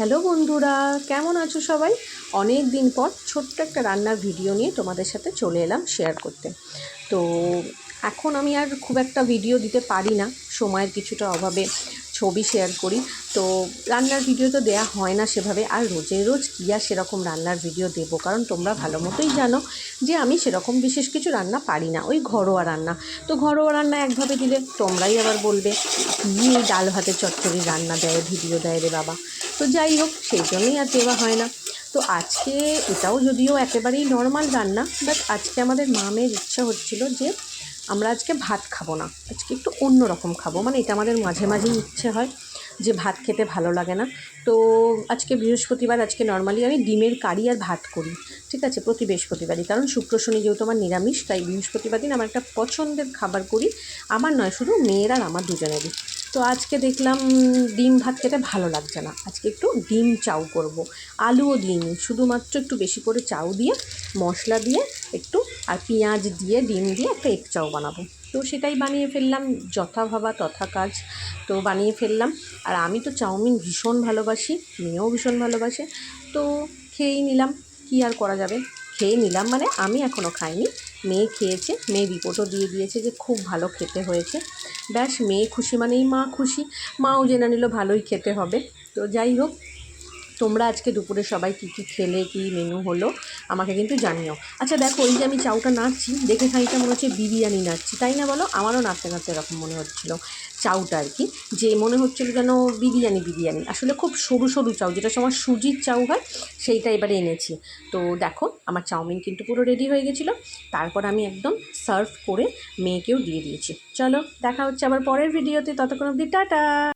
Hello বন্ধুরা, কেমন আছো সবাই? অনেক দিন পর ছোট্ট একটা রান্নার ভিডিও নিয়ে তোমাদের সাথে চলে এলাম শেয়ার করতে। তো এখন আমি আর খুব একটা ভিডিও দিতে পারি না, সময়ের কিছুটা অভাবে। ছবি শেয়ার করি। তো রান্নার ভিডিও তো দেয়া হয় না সেভাবে। আর রোজে রোজ কী আর সেরকম রান্নার ভিডিও দেবো? কারণ তোমরা ভালো মতোই জানো যে আমি সেরকম বিশেষ কিছু রান্না পারি না। ওই ঘরোয়া রান্না। তো ঘরোয়া রান্না একভাবে দিলে তোমরাই আবার বলবে এই ডাল ভাতের চচ্চড়ি রান্না দেয় ভিডিও দেয় রে বাবা? তো যাই হোক, সেই জন্যই আর দেওয়া হয় না। তো আজকে এটাও যদিও একেবারেই নর্মাল রান্না বাট আজকে আমাদের মামের ইচ্ছা হচ্ছিল যে আমরা আজকে ভাত খাব না। আজকে একটু অন্য রকম খাব। মানে এটা আমাদের মাঝে মাঝেই ইচ্ছে হয় যে ভাত খেতে ভালো লাগে না। তো আজকে বৃহস্পতিবার, আজকে নর্মালি আমি ডিমের কারি আর ভাত করি। ঠিক আছে? প্রতি বৃহস্পতিবারই। কারণ শুক্র, শনি যেহেতু আমার নিরামিষ, তাই বৃহস্পতিবার দিন আমার একটা পছন্দের খাবার করি। আমার নয়, শুধু মেয়ের আর আমার দুজনেরই। তো আজকে দেখলাম ডিম ভাত খেতে ভালো লাগছে না। আজকে একটু ডিম চাউ করব। আলুও দিইনি, শুধুমাত্র একটু বেশি করে চাউ দিয়ে, মশলা দিয়ে একটু, আর পেঁয়াজ দিয়ে, ডিম দিয়ে একটা এগ চাউ বানাবো। তো সেটাই বানিয়ে ফেললাম যথা ভাবা তথা কাজ তো বানিয়ে ফেললাম। আর আমি তো চাউমিন ভীষণ ভালোবাসি, মেয়েও ভীষণ ভালোবাসে, তো খেয়েই নিলাম, কী আর করা যাবে? খেয়ে নিলাম। মানে আমি এখনও খাইনি। মেয়ে খেয়েছে। মেয়ে রিপোর্টও দিয়ে দিয়েছে যে খুব ভালো খেতে হয়েছে। ব্যাস, মেয়ে খুশি মানেই মা খুশি। মাও জেনে নিল ভালোই খেতে হবে। তো যাই হোক তোমরা আজকে দুপুরে সবাই কী কী খেলে, কী মেনু হলো, আমাকে কিন্তু জানিও। আচ্ছা দেখো, এই যে আমি চাউটা নাড়ছি, দেখে খানিকটা মনে হচ্ছে বিরিয়ানি নাড়ছি, তাই না বলো? আমারও নাচতে নাচতে এরকম মনে হচ্ছিল চাউটা আর কি, যে মনে হচ্ছিল যেন বিরিয়ানি বিরিয়ানি। আসলে খুব সরু সরু চাউ, যেটা সময় সুজির চাউ হয়, সেইটা এবারে এনেছি। তো দেখো, আমার চাউমিন কিন্তু পুরো রেডি হয়ে গেছিল, তারপর আমি একদম সার্ভ করে মেয়েকেও দিয়ে দিয়েছি। চলো, দেখা হচ্ছে আবার পরের ভিডিওতে ততক্ষণ অবধি টাটা!